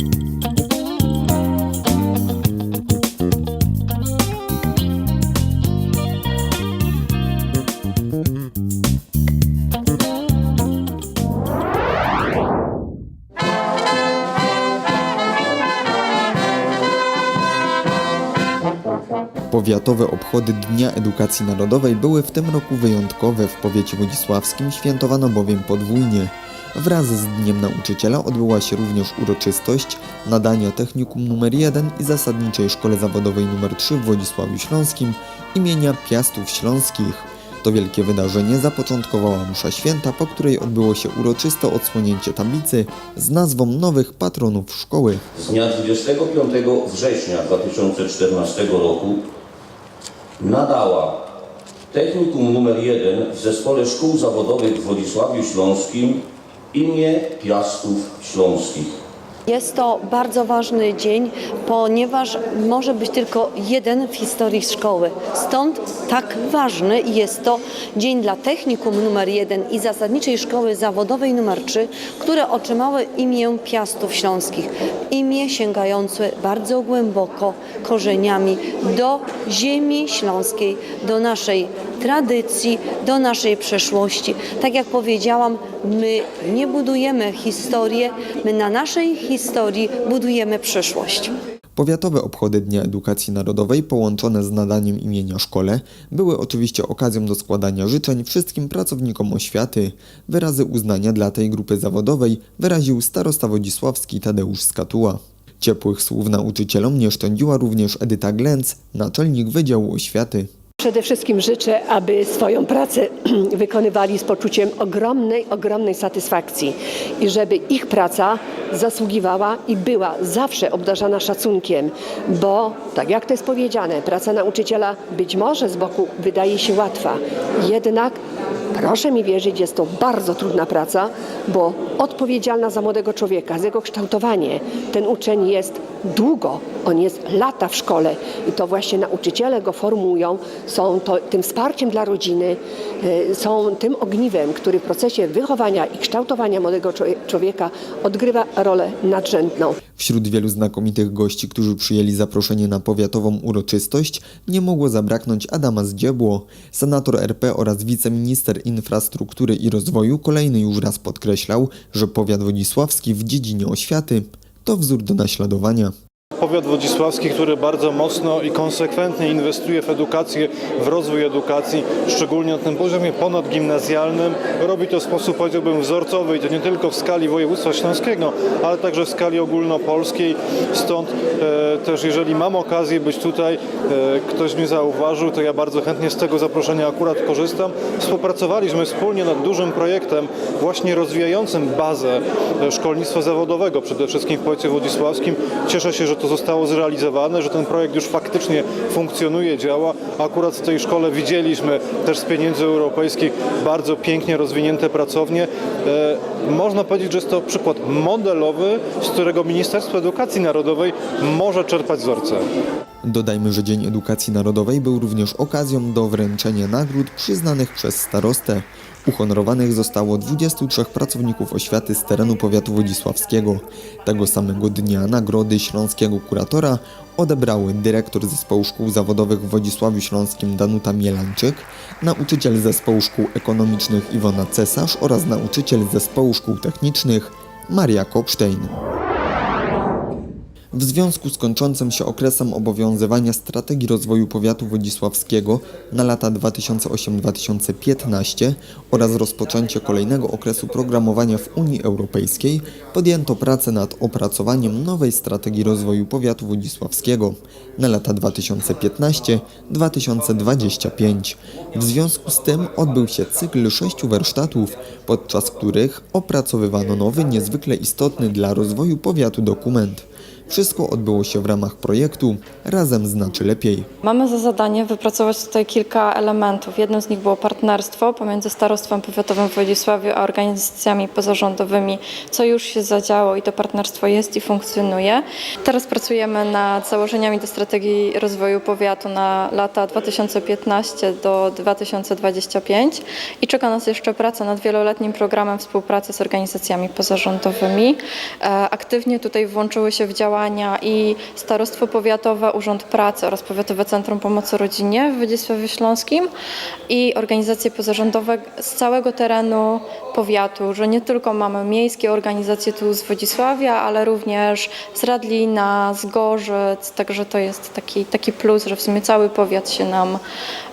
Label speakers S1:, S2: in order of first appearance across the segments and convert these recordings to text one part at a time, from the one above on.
S1: you Powiatowe obchody Dnia Edukacji Narodowej były w tym roku wyjątkowe. W powiecie wodzisławskim świętowano bowiem podwójnie. Wraz z Dniem Nauczyciela odbyła się również uroczystość nadania Technikum nr 1 i Zasadniczej Szkole Zawodowej nr 3 w Wodzisławiu Śląskim imienia Piastów Śląskich. To wielkie wydarzenie zapoczątkowała msza święta, po której odbyło się uroczyste odsłonięcie tablicy z nazwą nowych patronów szkoły.
S2: Z dnia 25 września 2014 roku nadała Technikum nr 1 w Zespole Szkół Zawodowych w Wodzisławiu Śląskim imię Piastów Śląskich.
S3: Jest to bardzo ważny dzień, ponieważ może być tylko jeden w historii szkoły. Stąd tak ważny jest to dzień dla Technikum nr 1 i Zasadniczej Szkoły Zawodowej nr 3, które otrzymały imię Piastów Śląskich. Imię sięgające bardzo głęboko korzeniami do ziemi śląskiej, do naszej tradycji, do naszej przeszłości. Tak jak powiedziałam, my nie budujemy historię, my na naszej historii budujemy przyszłość.
S1: Powiatowe obchody Dnia Edukacji Narodowej połączone z nadaniem imienia szkole były oczywiście okazją do składania życzeń wszystkim pracownikom oświaty. Wyrazy uznania dla tej grupy zawodowej wyraził starosta wodzisławski Tadeusz Skatuła. Ciepłych słów nauczycielom nie szczędziła również Edyta Glenc, naczelnik Wydziału Oświaty.
S4: Przede wszystkim życzę, aby swoją pracę wykonywali z poczuciem ogromnej, ogromnej satysfakcji i żeby ich praca zasługiwała i była zawsze obdarzana szacunkiem, bo tak jak to jest powiedziane, praca nauczyciela być może z boku wydaje się łatwa, jednak proszę mi wierzyć, jest to bardzo trudna praca, bo odpowiedzialna za młodego człowieka, za jego kształtowanie. Ten uczeń jest długo, on jest lata w szkole i to właśnie nauczyciele go formują, są to, tym wsparciem dla rodziny, y, są tym ogniwem, który w procesie wychowania i kształtowania młodego człowie- człowieka odgrywa rolę nadrzędną.
S1: Wśród wielu znakomitych gości, którzy przyjęli zaproszenie na powiatową uroczystość, nie mogło zabraknąć Adama Zdziebło. Senator RP oraz wiceminister infrastruktury i rozwoju kolejny już raz podkreślał, że powiat wodzisławski w dziedzinie oświaty to wzór do naśladowania.
S5: Powiat wodzisławski, który bardzo mocno i konsekwentnie inwestuje w edukację, w rozwój edukacji, szczególnie na tym poziomie ponadgimnazjalnym, robi to w sposób, powiedziałbym, wzorcowy i to nie tylko w skali województwa śląskiego, ale także w skali ogólnopolskiej. Stąd e, też, jeżeli mam okazję być tutaj, e, ktoś mnie zauważył, to ja bardzo chętnie z tego zaproszenia akurat korzystam. Współpracowaliśmy wspólnie nad dużym projektem właśnie rozwijającym bazę e, szkolnictwa zawodowego, przede wszystkim w powiecie wodzisławskim. Cieszę się, że to zostało zrealizowane, że ten projekt już faktycznie funkcjonuje, działa. Akurat w tej szkole widzieliśmy też z pieniędzy europejskich bardzo pięknie rozwinięte pracownie. E, Można powiedzieć, że jest to przykład modelowy, z którego Ministerstwo Edukacji Narodowej może czerpać wzorce.
S1: Dodajmy, że Dzień Edukacji Narodowej był również okazją do wręczenia nagród przyznanych przez starostę. Uhonorowanych zostało 23 pracowników oświaty z terenu powiatu wodzisławskiego. Tego samego dnia nagrody śląskiego kuratora odebrały dyrektor Zespołu Szkół Zawodowych w Wodzisławiu Śląskim Danuta Mielańczyk, nauczyciel Zespołu Szkół Ekonomicznych Iwona Cesarz oraz nauczyciel Zespołu Szkół Technicznych Maria Kopsztejn. W związku z kończącym się okresem obowiązywania strategii rozwoju powiatu wodzisławskiego na lata 2008-2015 oraz rozpoczęcie kolejnego okresu programowania w Unii Europejskiej podjęto pracę nad opracowaniem nowej strategii rozwoju powiatu wodzisławskiego na lata 2015-2025. W związku z tym odbył się cykl sześciu warsztatów, podczas których opracowywano nowy, niezwykle istotny dla rozwoju powiatu dokument. Wszystko odbyło się w ramach projektu Razem znaczy lepiej.
S6: Mamy za zadanie wypracować tutaj kilka elementów. Jednym z nich było partnerstwo pomiędzy Starostwem Powiatowym w Wodzisławiu a organizacjami pozarządowymi, co już się zadziało i to partnerstwo jest i funkcjonuje. Teraz pracujemy nad założeniami do strategii rozwoju powiatu na lata 2015 do 2025 i czeka nas jeszcze praca nad wieloletnim programem współpracy z organizacjami pozarządowymi. E, Aktywnie tutaj włączyły się w działania i Starostwo Powiatowe, Urząd Pracy oraz Powiatowe Centrum Pomocy Rodzinie w Wodzisławiu Śląskim i organizacje pozarządowe z całego terenu powiatu, że nie tylko mamy miejskie organizacje tu z Wodzisławia, ale również z Radlina, z Gorzyc, także to jest taki, taki plus, że w sumie cały powiat się nam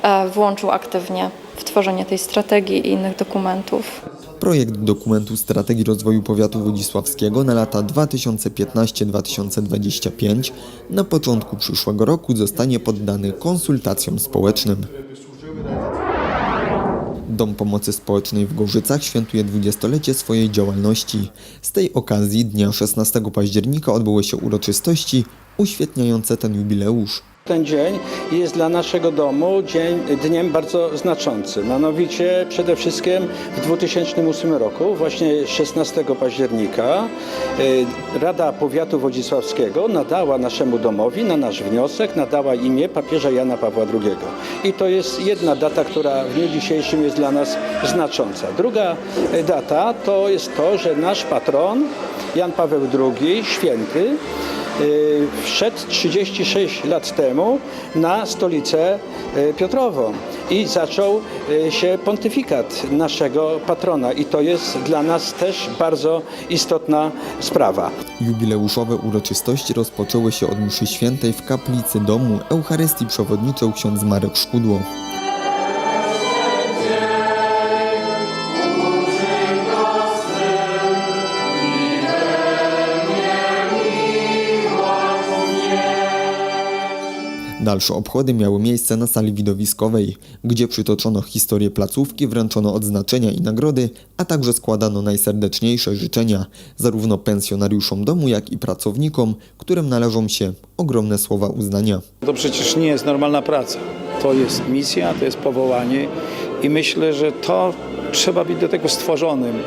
S6: e, włączył aktywnie w tworzenie tej strategii i innych dokumentów.
S1: Projekt dokumentu Strategii Rozwoju Powiatu Wodzisławskiego na lata 2015-2025 na początku przyszłego roku zostanie poddany konsultacjom społecznym. Dom Pomocy Społecznej w Gorzycach świętuje 20-lecie swojej działalności. Z tej okazji dnia 16 października odbyły się uroczystości uświetniające ten jubileusz.
S7: Ten dzień jest dla naszego domu dzień, dniem bardzo znaczącym. Mianowicie przede wszystkim w 2008 roku, właśnie 16 października, y, Rada Powiatu Wodzisławskiego nadała naszemu domowi na nasz wniosek, nadała imię papieża Jana Pawła II. I to jest jedna data, która w dniu dzisiejszym jest dla nas znacząca. Druga y, data to jest to, że nasz patron Jan Paweł II, święty, wszedł 36 lat temu na stolicę y, Piotrową i zaczął y, się pontyfikat naszego patrona i to jest dla nas też bardzo istotna sprawa.
S1: Jubileuszowe uroczystości rozpoczęły się od mszy świętej w kaplicy domu. Eucharystii przewodniczył ksiądz Marek Szkudło. Dalsze obchody miały miejsce na sali widowiskowej, gdzie przytoczono historię placówki, wręczono odznaczenia i nagrody, a także składano najserdeczniejsze życzenia zarówno pensjonariuszom domu, jak i pracownikom, którym należą się ogromne słowa uznania.
S8: To przecież nie jest normalna praca. To jest misja, to jest powołanie i myślę, że to trzeba być do tego stworzonym,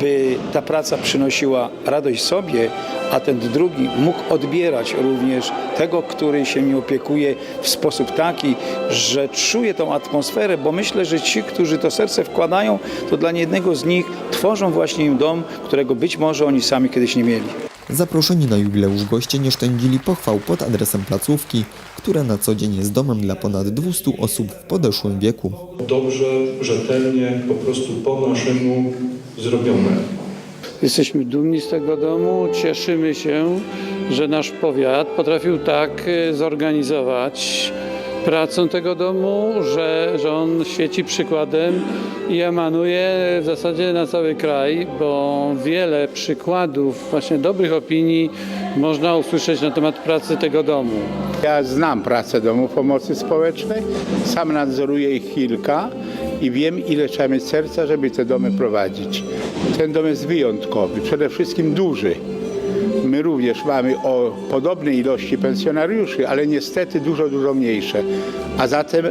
S8: by ta praca przynosiła radość sobie, a ten drugi mógł odbierać również tego, który się nie opiekuje w sposób taki, że czuje tą atmosferę, bo myślę, że ci, którzy to serce wkładają, to dla jednego z nich tworzą właśnie im dom, którego być może oni sami kiedyś nie mieli.
S1: Zaproszeni na jubileusz goście nie szczędzili pochwał pod adresem placówki, która na co dzień jest domem dla ponad 200 osób w podeszłym wieku.
S9: dobrze, rzetelnie, po prostu po naszemu zrobione.
S10: Jesteśmy dumni z tego domu, cieszymy się, że nasz powiat potrafił tak e, zorganizować pracę tego domu, że, że on świeci przykładem i emanuje w zasadzie na cały kraj, bo wiele przykładów właśnie dobrych opinii można usłyszeć na temat pracy tego domu.
S11: Ja znam pracę domu pomocy społecznej, sam nadzoruję ich kilka i wiem, ile trzeba mieć serca, żeby te domy prowadzić. Ten dom jest wyjątkowy, przede wszystkim duży. My również mamy o podobnej ilości pensjonariuszy, ale niestety dużo, dużo mniejsze. A zatem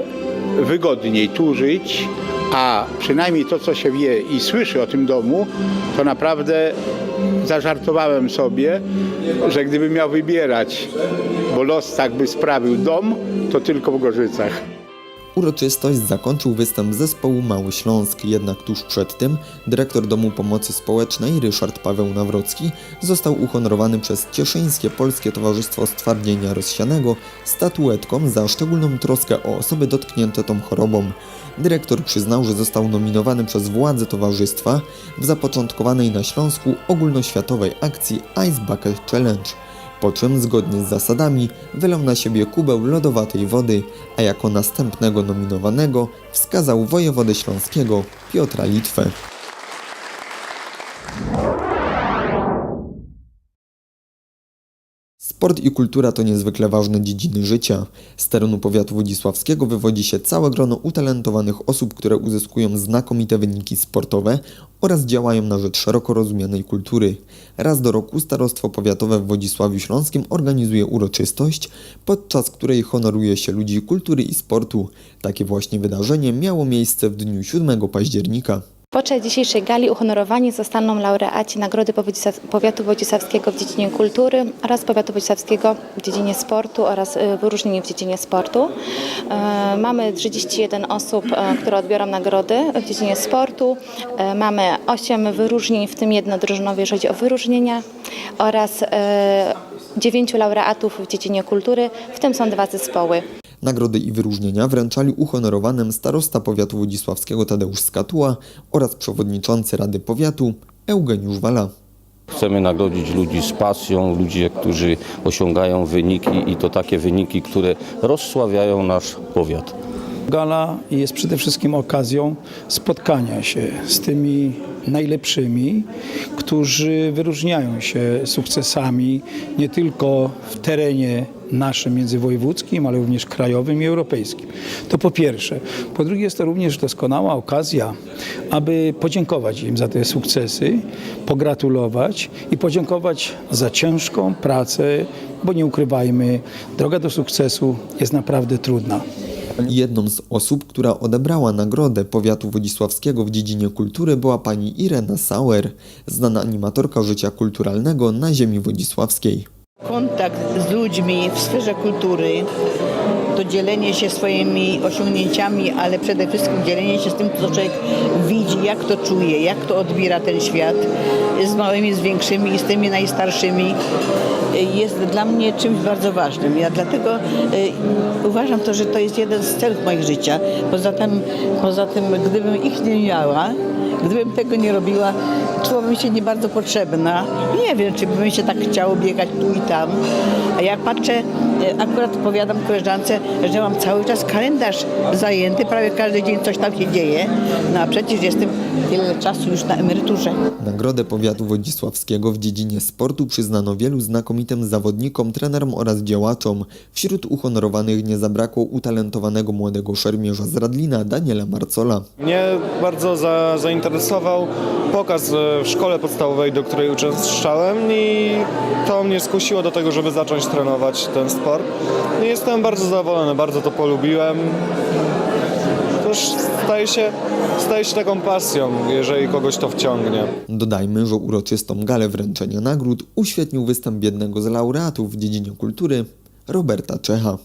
S11: wygodniej tu żyć, a przynajmniej to, co się wie i słyszy o tym domu, to naprawdę zażartowałem sobie, że gdybym miał wybierać, bo los tak by sprawił dom, to tylko w Gorzycach.
S1: Uroczystość zakończył występ zespołu Mały Śląsk, jednak tuż przed tym dyrektor Domu Pomocy Społecznej Ryszard Paweł Nawrocki został uhonorowany przez Cieszyńskie Polskie Towarzystwo Stwardnienia Rozsianego statuetką za szczególną troskę o osoby dotknięte tą chorobą. Dyrektor przyznał, że został nominowany przez władze towarzystwa w zapoczątkowanej na Śląsku ogólnoświatowej akcji Ice Bucket Challenge po czym zgodnie z zasadami wylał na siebie kubeł lodowatej wody, a jako następnego nominowanego wskazał wojewodę śląskiego Piotra Litwę. Sport i kultura to niezwykle ważne dziedziny życia. Z terenu powiatu wodzisławskiego wywodzi się całe grono utalentowanych osób, które uzyskują znakomite wyniki sportowe oraz działają na rzecz szeroko rozumianej kultury. Raz do roku Starostwo Powiatowe w Wodzisławiu Śląskim organizuje uroczystość, podczas której honoruje się ludzi kultury i sportu. Takie właśnie wydarzenie miało miejsce w dniu 7 października.
S12: Podczas dzisiejszej gali uhonorowani zostaną laureaci Nagrody Powiatu Wodzisławskiego w dziedzinie kultury oraz Powiatu Wodzisławskiego w dziedzinie sportu oraz y, wyróżnieni w dziedzinie sportu. E, Mamy 31 osób, e, które odbiorą nagrody w dziedzinie sportu. E, Mamy 8 wyróżnień, w tym jedno drużynowe, jeżeli chodzi o wyróżnienia oraz 9 laureatów w dziedzinie kultury, w tym są dwa zespoły.
S1: Nagrody i wyróżnienia wręczali uhonorowanym starosta powiatu wodzisławskiego Tadeusz Skatuła oraz przewodniczący Rady Powiatu Eugeniusz Wala.
S2: Chcemy nagrodzić ludzi z pasją, ludzi, którzy osiągają wyniki i to takie wyniki, które rozsławiają nasz powiat.
S8: Gala jest przede wszystkim okazją spotkania się z tymi najlepszymi, którzy wyróżniają się sukcesami nie tylko w terenie naszym międzywojewódzkim, ale również krajowym i europejskim. To po pierwsze. Po drugie jest to również doskonała okazja, aby podziękować im za te sukcesy, pogratulować i podziękować za ciężką pracę, bo nie ukrywajmy, droga do sukcesu jest naprawdę trudna.
S1: Jedną z osób, która odebrała nagrodę powiatu wodzisławskiego w dziedzinie kultury była pani Irena Sauer, znana animatorka życia kulturalnego na ziemi wodzisławskiej.
S13: Kontakt z ludźmi w sferze kultury, to dzielenie się swoimi osiągnięciami, ale przede wszystkim dzielenie się z tym, co człowiek widzi, jak to czuje, jak to odbiera ten świat z małymi, z większymi i z tymi najstarszymi jest dla mnie czymś bardzo ważnym. Ja dlatego y, uważam to, że to jest jeden z celów moich życia. Poza tym, poza tym gdybym ich nie miała, Gdybym tego nie robiła, czułabym się nie bardzo potrzebna. Nie wiem, czy by mi się tak chciało biegać tu i tam. A jak patrzę, e, akurat powiadam koleżance, że mam cały czas kalendarz zajęty, prawie każdy dzień coś tam się dzieje. No a przecież jestem tyle czasu już na emeryturze.
S1: Nagrodę powiatu wodzisławskiego w dziedzinie sportu przyznano wielu znakomitym zawodnikom, trenerom oraz działaczom. Wśród uhonorowanych nie zabrakło utalentowanego młodego szermierza z Radlina Daniela Marcola.
S5: Mnie bardzo za, zainteresował pokaz e, w szkole podstawowej, do której uczęszczałem i to mnie skusiło do tego, żeby zacząć trenować ten sport. I jestem bardzo zadowolony, bardzo to polubiłem. To już staje się, staje się taką pasją, jeżeli kogoś to wciągnie.
S1: Dodajmy, że uroczystą galę wręczenia nagród uświetnił występ jednego z laureatów w dziedzinie kultury, Roberta Czecha.